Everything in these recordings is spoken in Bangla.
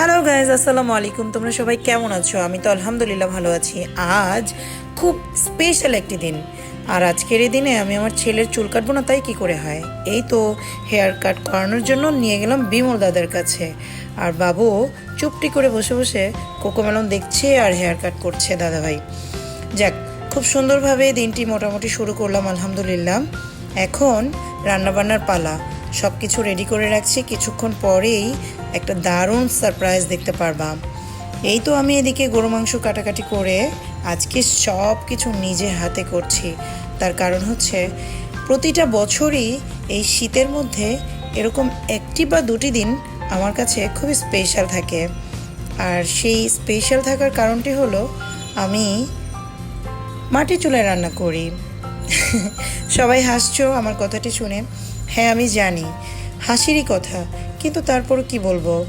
হ্যালো গাইজ আসসালামু আলাইকুম। তোমরা সবাই কেমন আছো? আমি তো আলহামদুলিল্লাহ ভালো আছি। আজ খুব স্পেশাল একটি দিন। আর আজকের এই দিনে আমি আমার ছেলের চুল কাটবো না, তাই কি করে হয়? এই তো হেয়ার কাট করানোর জন্য নিয়ে গেলাম বিমল দাদার কাছে। আর বাবু চুপটি করে বসে বসে কোকোমেলন দেখছে আর হেয়ার কাট করছে দাদাভাই। যাক, খুব সুন্দরভাবে দিনটি মোটামুটি শুরু করলাম, আলহামদুলিল্লাহ। এখন রান্নাবান্নার পালা। সব কিছু রেডি করে রাখছি। কিছুক্ষণ পরেই একটা দারুণ সারপ্রাইজ দেখতে পারবা। এই তো আমি এদিকে গরু মাংস কাটাকাটি করে আজকে সব কিছু নিজে হাতে করছি। তার কারণ হচ্ছে প্রতিটা বছরই এই শীতের মধ্যে এরকম একটি বা দুটি দিন আমার কাছে খুবই স্পেশাল থাকে। আর সেই স্পেশাল থাকার কারণটি হলো আমি মাটি চুলায় রান্না করি। সবাই হাসছো আমার কথাটি শুনে। হ্যাঁ আমি জানি। হাসিরই কথা। কিন্তু তারপরও কি বলব?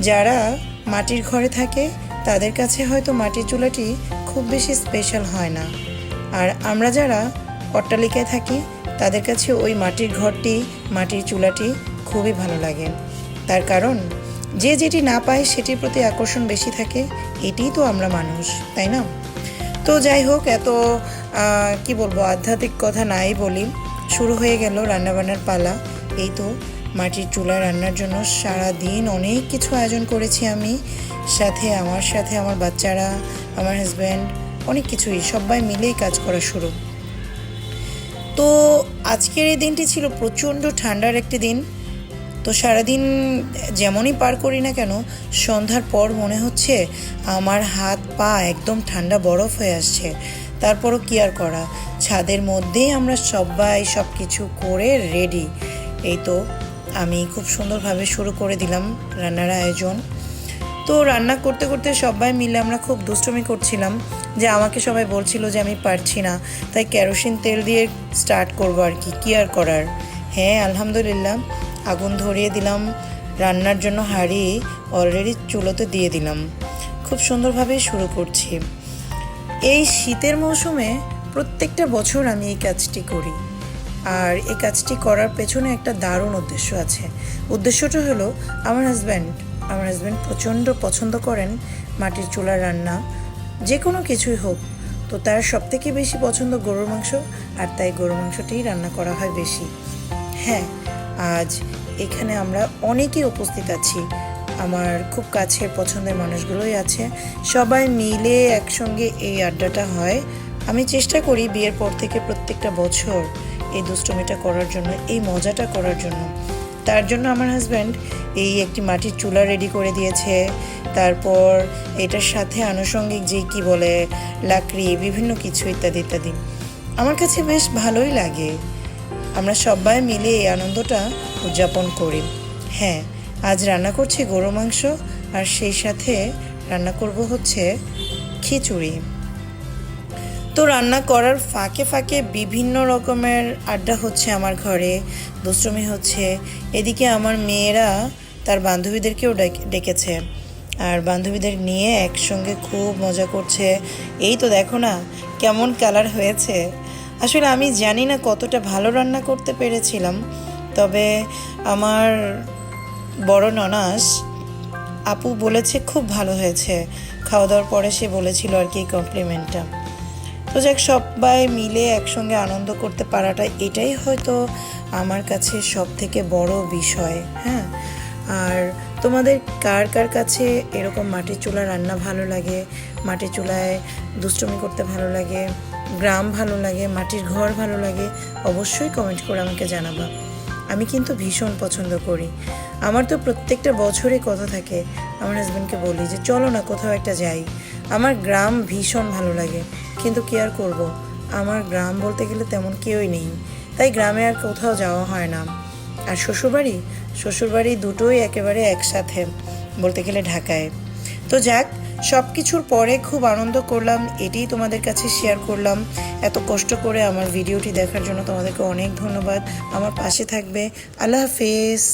যারা মাটির ঘরে থাকে, তাদের কাছে হয়তো মাটির চুলাটি খুব বেশি স্পেশাল হয় না। আর আমরা যারা অট্টালিকায় থাকি, তাদের কাছে ওই মাটির ঘরটি, মাটির চুলাটি খুবই ভালো লাগে। তার কারণ, যে যেটি না পায়, সেটির প্রতি আকর্ষণ বেশি থাকে, এটিই তো আমরা মানুষ, তাই না? তো যাই হোক, এত কি বলব, আধ্যাত্মিক কথা নাই বলি। শুরু হয়ে গেল রান্নাবান্নার পালা। এই তো মাটির চুলা রান্নার জন্য সারা দিন অনেক কিছু আয়োজন করেছি আমি। সাথে আমার সাথে আমার বাচ্চারা, আমার হাজব্যান্ড অনেক কিছুই, সবাই মিলেই কাজ করা শুরু। তো আজকের এই দিনটি ছিল প্রচণ্ড ঠান্ডার একটি দিন। তো সারাদিন যেমনই পার করি না কেন, সন্ধ্যার পর মনে হচ্ছে আমার হাত পা একদম ঠান্ডা বরফ হয়ে আসছে। তারপরও কি আর করা? ছাদের মধ্যেই আমরা সবাই সব কিছু করে রেডি এই তো, আমি খুব সুন্দরভাবে শুরু করে দিলাম রান্নার আয়োজন। তো রান্না করতে করতে সবাই মিলে আমরা খুব দুষ্টুমি করছিলাম যে আমাকে সবাই বলছিল যে আমি পারছি না, তাই কেরোসিন তেল দিয়ে স্টার্ট করব আর কি কি আর করার? হ্যাঁ আলহামদুলিল্লাহ, আগুন ধরিয়ে দিলাম, রান্নার জন্য হাঁড়ি অলরেডি চুলোতে দিয়ে দিলাম। খুব সুন্দরভাবে শুরু করছি। এই শীতের মৌসুমে প্রত্যেকটা বছর আমি এই কাজটি করি। আর এই কাজটি করার পেছনে একটা দারুণ উদ্দেশ্য আছে। উদ্দেশ্যটা হলো, আমার হাজব্যান্ড আমার হাজব্যান্ড প্রচণ্ড পছন্দ করেন মাটির চুলার রান্না যে কোনো কিছুই হোক। তো তার সবথেকে বেশি পছন্দ গরুর মাংস, আর তাই গরুর মাংসটিই রান্না করা হয় বেশি। হ্যাঁ আজ এখানে আমরা অনেকেই উপস্থিত আছি। আমার খুব কাছের পছন্দের মানুষগুলোই আছে। সবাই মিলে একসঙ্গে এই আড্ডাটা হয়। আমি চেষ্টা করি বিয়ের পর থেকে প্রত্যেকটা বছর এই দুষ্টমিটা করার জন্য, এই মজাটা করার জন্য। তার জন্য আমার হাজব্যান্ড এই একটি মাটির চুলা রেডি করে দিয়েছে। তারপর এটার সাথে আনুষঙ্গিক যে কি বলে, লাকড়ি, বিভিন্ন কিছু ইত্যাদি ইত্যাদি। আমার কাছে বেশ ভালোই লাগে। আমরা সবাই মিলে এই আনন্দটা উদযাপন করি। হ্যাঁ আজ রান্না করছি গরু মাংস, আর সেই সাথে রান্না করব হচ্ছে খিচুড়ি। তো রান্না করার ফাঁকে ফাঁকে বিভিন্ন রকমের আড্ডা হচ্ছে আমার ঘরে, দুষ্টমি হচ্ছে। এদিকে আমার মেয়েরা তার বান্ধবীদেরকেও ডেকে- ডেকেছে। আর বান্ধবীদের নিয়ে একসঙ্গে খুব মজা করছে। এই তো দেখো না, কেমন কালার হয়েছে। আসলে আমি জানি না কতটা ভালো রান্না করতে পেরেছিলাম, তবে আমার বড় ননাস আপু বলেছে খুব ভালো হয়েছে। খাওয়া দাওয়ার পরে সে বলেছিল আর কি কমপ্লিমেন্টটা তো যাক, সবাই মিলে একসঙ্গে আনন্দ করতে পারাটা এটাই হয়তো আমার কাছে সব থেকে বড় বিষয় হ্যাঁ? আর তোমাদের কার কার কাছে এরকম মাটির চুলা রান্না ভালো লাগে? মাটির চুলায় দুষ্টুমি করতে ভালো লাগে? গ্রাম ভালো লাগে? মাটির ঘর ভালো লাগে? অবশ্যই কমেন্ট করে আমাকে জানাবা। আমি কিন্তু ভীষণ পছন্দ করি। আমার তো প্রত্যেকটা বছরে কথা থাকে। আমার হাজব্যান্ডকে বলি যে, চলো না, কোথাও একটা যাই। আমার গ্রাম ভীষণ ভালো লাগে, কিন্তু কি আর করব? আমার গ্রাম বলতে গেলে তেমন কেউই নেই, তাই গ্রামে আর কোথাও যাওয়া হয় না। আর শ্বশুরবাড়ি? শ্বশুরবাড়ি দুটোই একেবারে একসাথে, বলতে গেলে ঢাকায়। তো যাক সব কিছুর পরে খুব আনন্দ করলাম, এটাই তোমাদের কাছে শেয়ার করলাম। এত কষ্ট করে আমার ভিডিওটি দেখার জন্য তোমাদেরকে অনেক ধন্যবাদ। আমার পাশে থাকবে, আল্লাহ হাফেজ।